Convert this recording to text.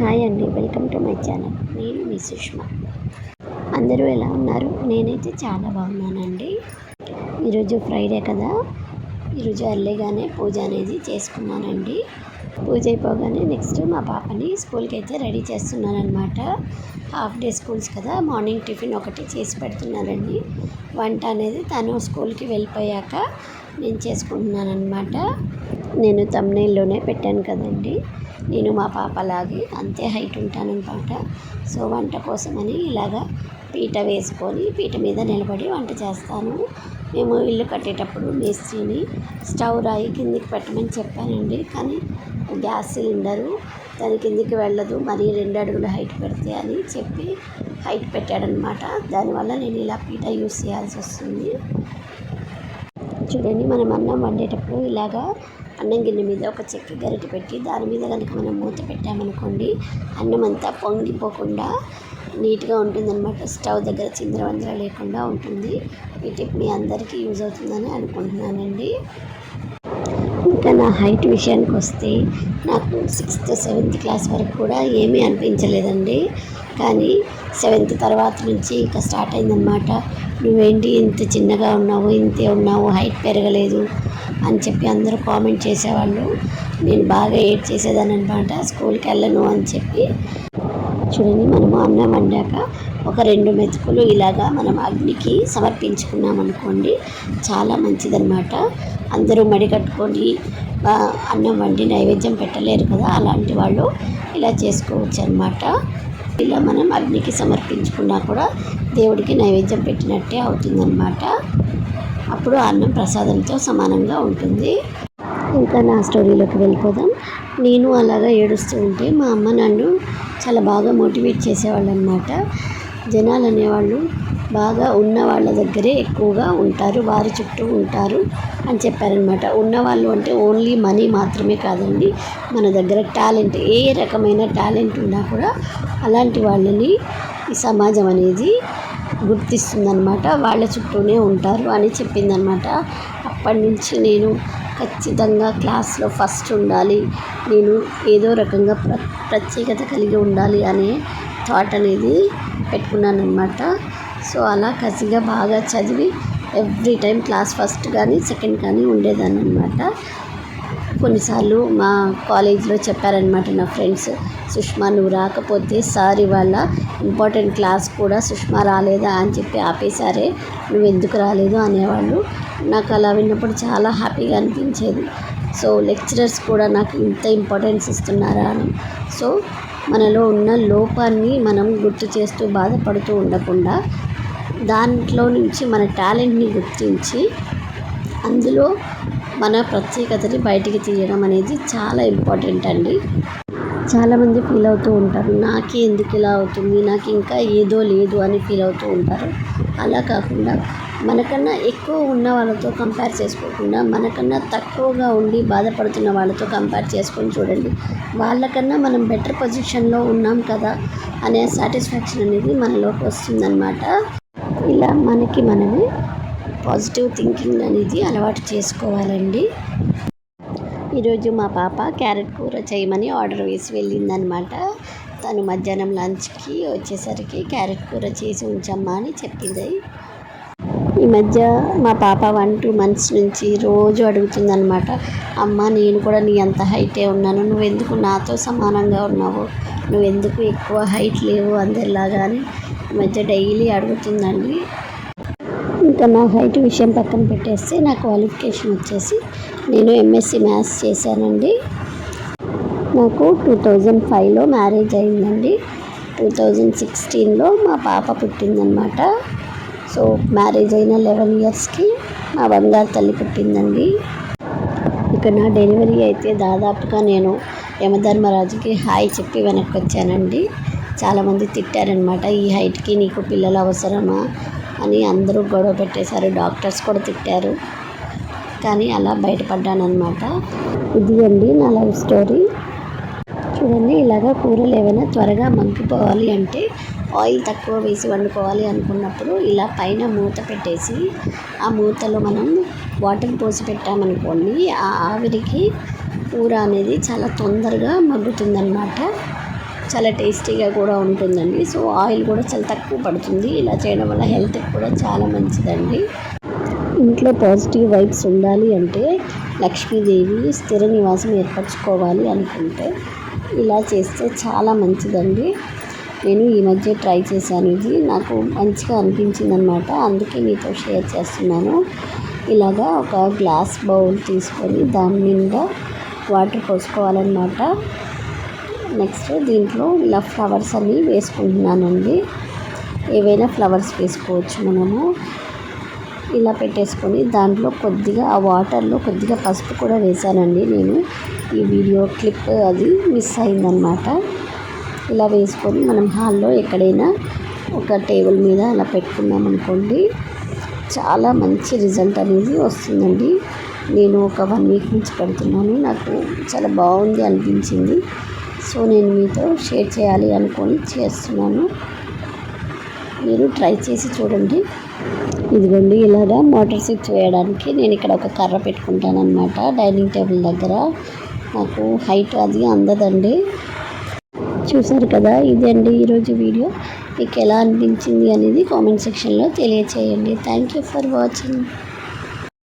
Hi అండి welcome to my channel. నేను మీ సుష్మా. అందరూ ఎలా ఉన్నారు? నేనైతే చాలా బాగున్నానండి. ఈరోజు ఫ్రైడే కదా. ఈరోజు అర్లీగానే పూజ అనేది చేసుకున్నానండి. పూజ అయిపోగానే నెక్స్ట్ మా పాపని స్కూల్కి అయితే రెడీ చేస్తున్నాను అనమాట హాఫ్ డే స్కూల్స్ కదా మార్నింగ్ టిఫిన్ ఒకటి చేసి పెడుతున్నానండి వంట అనేది తను స్కూల్కి వెళ్ళిపోయాక నేను చేసుకుంటున్నాను అనమాట నేను తమ్నేల్లోనే పెట్టాను కదండి. నేను మా పాపలాగే అంతే హైట్ ఉంటానన్నమాట. సో వంట కోసమని ఇలాగా పీట వేసుకొని పీట మీద నిలబడి వంట చేస్తాను. మేము ఇల్లు కట్టేటప్పుడు మేస్త్రిని స్టవ్ రాయి కిందికి పెట్టమని చెప్పానండి. కానీ గ్యాస్ సిలిండరు దాని కిందికి వెళ్ళదు. మరి రెండు అడుగులు హైట్ పెడితే అని చెప్పి హైట్ పెట్టాడనమాట దానివల్ల నేను ఇలా పీట యూస్ చేయాల్సి వస్తుంది. చూడండి మనం అన్నం వండేటప్పుడు ఇలాగా అన్నం గిన్నె మీద ఒక చెక్క గరిటె పెట్టి దాని మీద కనుక మనం మూత పెట్టామనుకోండి అన్నం అంతా పొంగిపోకుండా నీట్గా ఉంటుందన్నమాట. స్టవ్ దగ్గర చిందరవందర లేకుండా ఉంటుంది. ఈ టిప్ మీ అందరికీ యూజ్ అవుతుందని అనుకుంటున్నానండి. ఇంకా నా హైట్ విషయానికి వస్తే నాకు సిక్స్త్ సెవెంత్ క్లాస్ వరకు కూడా ఏమీ అనిపించలేదండి. కానీ సెవెంత్ తర్వాత నుంచి ఇంకా స్టార్ట్ అయిందనమాట నువ్వేంటి ఇంత చిన్నగా ఉన్నావు ఇంతే ఉన్నావు హైట్ పెరగలేదు అని చెప్పి అందరూ కామెంట్ చేసేవాళ్ళు. నేను బాగా ఏడ్ చేసేదాన్ని అనమాట స్కూల్కి వెళ్ళను అని చెప్పి. చూడండి మనము అన్నం వండాక ఒక రెండు మెతుకులు ఇలాగా మనం అగ్నికి సమర్పించుకున్నాం అనుకోండి చాలా మంచిదన్నమాట. అందరూ మడి కట్టుకొని అన్నం వండి నైవేద్యం పెట్టలేరు కదా అలాంటి వాళ్ళు ఇలా చేసుకోవచ్చు అనమాట ఇలా మనం అగ్నికి సమర్పించుకున్నా కూడా దేవుడికి నైవేద్యం పెట్టినట్టే అవుతుందన్నమాట. అప్పుడు అన్నం ప్రసాదంతో సమానంగా ఉంటుంది. ఇంకా నా స్టోరీలోకి వెళ్ళిపోదాం. నేను అలాగా ఏడుస్తూ ఉంటే మా అమ్మ నన్ను చాలా బాగా మోటివేట్ చేసేవాళ్ళు అనమాట జనాలు అనేవాళ్ళు బాగా ఉన్న వాళ్ళ దగ్గరే ఎక్కువగా ఉంటారు వారి చుట్టూ ఉంటారు అని చెప్పారనమాట ఉన్నవాళ్ళు అంటే ఓన్లీ మనీ మాత్రమే కాదండి మన దగ్గర టాలెంట్ ఏ రకమైన టాలెంట్ ఉన్నా కూడా అలాంటి వాళ్ళని ఈ సమాజం అనేది గుర్తిస్తుందనమాట వాళ్ళ చుట్టూనే ఉంటారు అని చెప్పిందనమాట అప్పటి నుంచి నేను ఖచ్చితంగా క్లాస్లో ఫస్ట్ ఉండాలి. నేను ఏదో రకంగా ప్ర ప్రత్యేకత కలిగి ఉండాలి అనే థాట్ అనేది పెట్టుకున్నాను అనమాట సో అలా కసిగా బాగా చదివి ఎవ్రీ టైం క్లాస్ ఫస్ట్ కానీ సెకండ్ కానీ ఉండేదాన్ని అనమాట కొన్నిసార్లు మా కాలేజ్లో చెప్పారనమాట నా ఫ్రెండ్స్ సుష్మా నువ్వు రాకపోతే సార్ ఇవాళ ఇంపార్టెంట్ క్లాస్ కూడా సుష్మా రాలేదా? అని చెప్పి ఆపేశారే. నువ్వు ఎందుకు రాలేదు? అనేవాళ్ళు. నాకు అలా విన్నప్పుడు చాలా హ్యాపీగా అనిపించేది. సో లెక్చరర్స్ కూడా నాకు ఇంత ఇంపార్టెన్స్ ఇస్తున్నారా అని. సో మనలో ఉన్న లోపాన్ని మనం గుర్తు చేస్తూ బాధపడుతూ ఉండకుండా దాంట్లో నుంచి మన టాలెంట్ని గుర్తించి అందులో మన ప్రత్యేకతని బయటికి తీయడం అనేది చాలా ఇంపార్టెంట్ అండి. చాలామంది ఫీల్ అవుతూ ఉంటారు నాకే ఎందుకు ఇలా అవుతుంది నాకు ఇంకా ఏదో లేదు అని ఫీల్ అవుతూ ఉంటారు. అలా కాకుండా మనకన్నా ఎక్కువ ఉన్న వాళ్ళతో కంపేర్ చేసుకోకుండా మనకన్నా తక్కువగా ఉండి బాధపడుతున్న వాళ్ళతో కంపేర్ చేసుకొని చూడండి వాళ్ళకన్నా మనం బెటర్ పొజిషన్లో ఉన్నాం కదా అనే సాటిస్ఫాక్షన్ అనేది మనలోకి వస్తుందన్నమాట. ఇలా మనకి మనమే పాజిటివ్ థింకింగ్ అనేది అలవాటు చేసుకోవాలండి. ఈరోజు మా పాప క్యారెట్ కూర చేయమని ఆర్డర్ వేసి వెళ్ళిందనమాట. తను మధ్యాహ్నం లంచ్కి వచ్చేసరికి క్యారెట్ కూర చేసి ఉంచమ్మా అని చెప్పింది. ఈ మధ్య మా పాప వన్ టూ మంత్స్ నుంచి రోజు అడుగుతుందనమాట. అమ్మ నేను కూడా నీ అంత హైటే ఉన్నాను. నువ్వు ఎందుకు నాతో సమానంగా ఉన్నావు? నువ్వు ఎందుకు ఎక్కువ హైట్ లేవు అందరిలాగా అని ఈ మధ్య డైలీ అడుగుతుందండి. ఇంకా నా హైట్ విషయం పక్కన పెట్టేస్తే నా క్వాలిఫికేషన్ వచ్చేసి నేను ఎంఎస్సి మ్యాథ్స్ చేశానండి. నాకు టూ థౌజండ్ ఫైవ్లో మ్యారేజ్ అయిందండి. టూ థౌజండ్ సిక్స్టీన్లో మా పాప పుట్టిందనమాట సో మ్యారేజ్ అయిన లెవెన్ ఇయర్స్కి మా బంగారు తల్లి పుట్టిందండి. ఇక నా డెలివరీ అయితే దాదాపుగా నేను యమధర్మరాజుకి హాయ్ చెప్పి వెనక్కి వచ్చానండి. చాలామంది తిట్టారనమాట ఈ హైట్కి నీకు పిల్లలు అవసరమా? అని అందరూ గొడవ పెట్టేశారు. డాక్టర్స్ కూడా తిట్టారు. కానీ అలా బయటపడ్డానమాట ఇది అండి నా లవ్ స్టోరీ. చూడండి ఇలాగ కూరలు ఏమైనా త్వరగా మగ్గిపోవాలి అంటే ఆయిల్ తక్కువ వేసి వండుకోవాలి అనుకున్నప్పుడు ఇలా పైన మూత పెట్టేసి ఆ మూతలో మనం వాటర్ పోసి పెట్టామనుకోండి ఆ ఆవిరికి కూర అనేది చాలా తొందరగా మగ్గుతుందన్నమాట. చాలా టేస్టీగా కూడా ఉంటుందండి. సో ఆయిల్ కూడా చాలా తక్కువ పడుతుంది. ఇలా చేయడం వల్ల హెల్త్కి కూడా చాలా మంచిదండి. ఇంట్లో పాజిటివ్ వైబ్స్ ఉండాలి అంటే లక్ష్మీదేవి స్థిర నివాసం ఏర్పరచుకోవాలి అనుకుంటే ఇలా చేస్తే చాలా మంచిదండి. నేను ఈ మధ్య ట్రై చేశాను. ఇది నాకు మంచిగా అనిపించింది అనమాట అందుకే మీతో షేర్ చేస్తున్నాను. ఇలాగా ఒక గ్లాస్ బౌల్ తీసుకొని దాని నిండా వాటర్ పోసుకోవాలన్నమాట. నెక్స్ట్ దీంట్లో ఇలా ఫ్లవర్స్ అన్నీ వేసుకుంటున్నానండి. ఏవైనా ఫ్లవర్స్ వేసుకోవచ్చు మనము. ఇలా పెట్టేసుకొని దాంట్లో కొద్దిగా ఆ వాటర్లో కొద్దిగా పసుపు కూడా వేసానండి నేను. ఈ వీడియో క్లిప్ అది మిస్ అయిందనమాట. ఇలా వేసుకొని మనం హాల్లో ఎక్కడైనా ఒక టేబుల్ మీద అలా పెట్టుకున్నాం అనుకోండి చాలా మంచి రిజల్ట్ అనేది వస్తుందండి. నేను ఒక వన్ వీక్ నుంచి పెడుతున్నాను. నాకు చాలా బాగుంది అనిపించింది. సో నేను మీతో షేర్ చేయాలి అనుకొని చేస్తున్నాను. మీరు ట్రై చేసి చూడండి. ఇదిగోండి ఇలాగా మోటార్ స్విచ్ వేయడానికి నేను ఇక్కడ ఒక కర్ర పెట్టుకుంటాను అనమాట డైనింగ్ టేబుల్ దగ్గర. నాకు హైట్ అది అందదండి. చూసారు కదా ఇదండి ఈరోజు వీడియో. మీకు ఎలా అనిపించింది అనేది కామెంట్ సెక్షన్లో తెలియచేయండి. Thank you for watching.